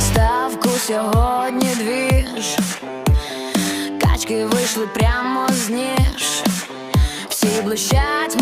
ставку сьогодні двіж Качки вийшли прямо з ніж, всі блищать.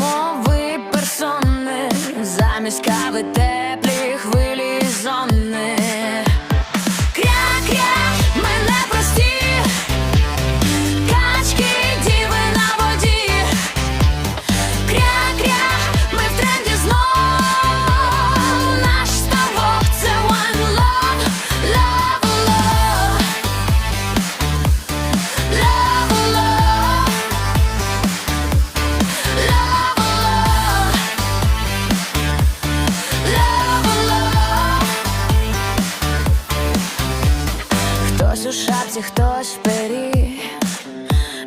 хаті хтось пері,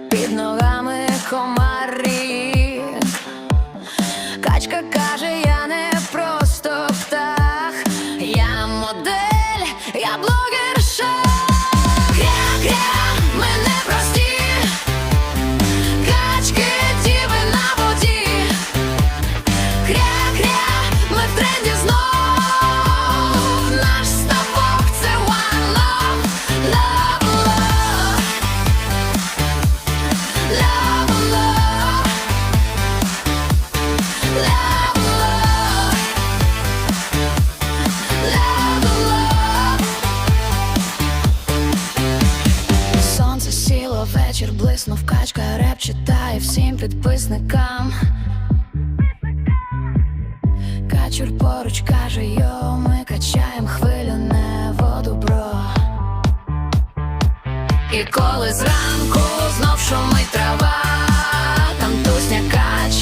під ногами комарі, качка. Ласка, реп читає всім підписникам. Качур поруч каже, йо, ми качаємо хвилю, не воду бро. І коли зранку знов шумить трава, там тусня каче.